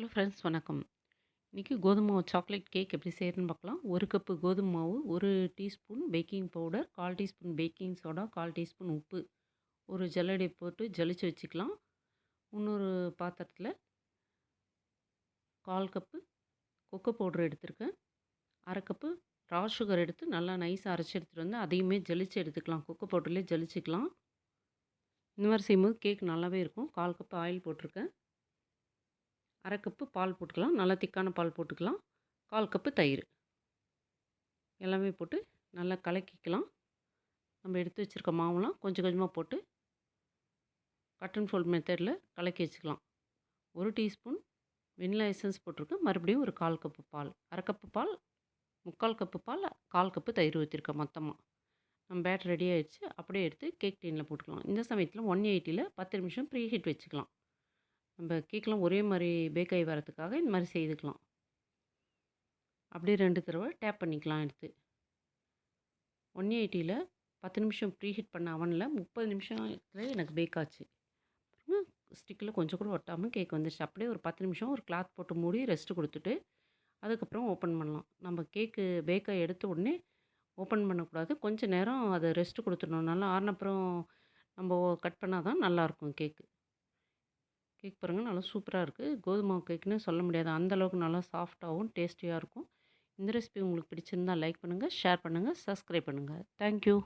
Hello friends வணக்கம். இன்றைக்கி கோதுமை மாவு சாக்லேட் கேக் எப்படி செய்யறதுன்னு பார்க்கலாம். ஒரு கப்பு கோதுமை மாவு ஒரு டீஸ்பூன் பேக்கிங் பவுடர் கால் டீஸ்பூன் பேக்கிங் சோடா கால் டீஸ்பூன் உப்பு. ஒரு ஜல்லடை போட்டு ஜலிச்சு வச்சுக்கலாம். இன்னொரு பாத்திரத்தில் கால் கப்பு கொக்கோ பவுடர் எடுத்திருக்கேன். அரை கப்பு ரா சுகர் எடுத்து நல்லா நைஸாக அரைச்சி எடுத்துகிட்டு வந்து அதையுமே ஜலிச்சு எடுத்துக்கலாம். கொக்கோ பவுடர்லேயே ஜலிச்சுக்கலாம். இந்த மாதிரி செய்யும்போது கேக் நல்லாவே இருக்கும். கால் கப்பு ஆயில் போட்டிருக்கேன். அரை கப்பு பால் போட்டுக்கலாம். நல்லா திக்கான பால் போட்டுக்கலாம். கால் கப்பு தயிர். எல்லாமே போட்டு நல்லா கலக்கிக்கலாம். நம்ம எடுத்து வச்சுருக்க மாவுலாம் கொஞ்சம் கொஞ்சமாக போட்டு கட்டன் ஃபோல்ட் மெத்தடில் கலக்கி வச்சுக்கலாம். ஒரு டீஸ்பூன் வெண்ணிலா எசன்ஸ் போட்டிருக்கேன் மறுபடியும் ஒரு கால் கப்பு பால். அரை கப்பு பால் முக்கால் கப்பு பால் கால் கப்பு தயிர் ஊற்றிருக்கேன் மொத்தமாக நம்ம பேட்டர் ரெடி ஆகிடுச்சு அப்படியே எடுத்து கேக் டீனில் போட்டுக்கலாம். இந்த சமயத்தில் ஒன் எயிட்டியில் பத்து நிமிஷம் ப்ரீ ஹீட் வச்சுக்கலாம். நம்ம கேக்கெலாம் ஒரே மாதிரி பேக் ஆகி வரதுக்காக இந்த மாதிரி செய்துக்கலாம். அப்படியே ரெண்டு தடவை டேப் பண்ணிக்கலாம் எடுத்து. ஒன் எயிட்டியில் பத்து நிமிஷம் ப்ரீ ஹீட் பண்ண அவனில் முப்பது நிமிஷத்தில் எனக்கு பேக் ஆச்சு. ஸ்டிக்கில் கொஞ்சம் கூட ஒட்டாமல் கேக் வந்துடுச்சு அப்படியே ஒரு பத்து நிமிஷம் ஒரு கிளாத் போட்டு மூடி ரெஸ்ட்டு கொடுத்துட்டு அதுக்கப்புறம் ஓப்பன் பண்ணலாம். நம்ம கேக்கு பேக்காக எடுத்த உடனே ஓப்பன் பண்ணக்கூடாது. கொஞ்சம் நேரம் அதை ரெஸ்ட்டு கொடுத்துடணும். நல்லா ஆறினப்புறம் நம்ம கட் பண்ணால் தான் நல்லாயிருக்கும் கேக்கு கேக் பாருங்கள் நல்லா சூப்பராக இருக்குது கோதுமை கேக்குன்னு சொல்ல முடியாது. அந்தளவுக்கு நல்லா சாஃப்டாகவும் டேஸ்டியாக இருக்கும். இந்த ரெசிபி உங்களுக்கு பிடிச்சிருந்தால் லைக் பண்ணுங்கள் ஷேர் பண்ணுங்கள் சப்ஸ்கிரைப் பண்ணுங்கள் தேங்க்யூ.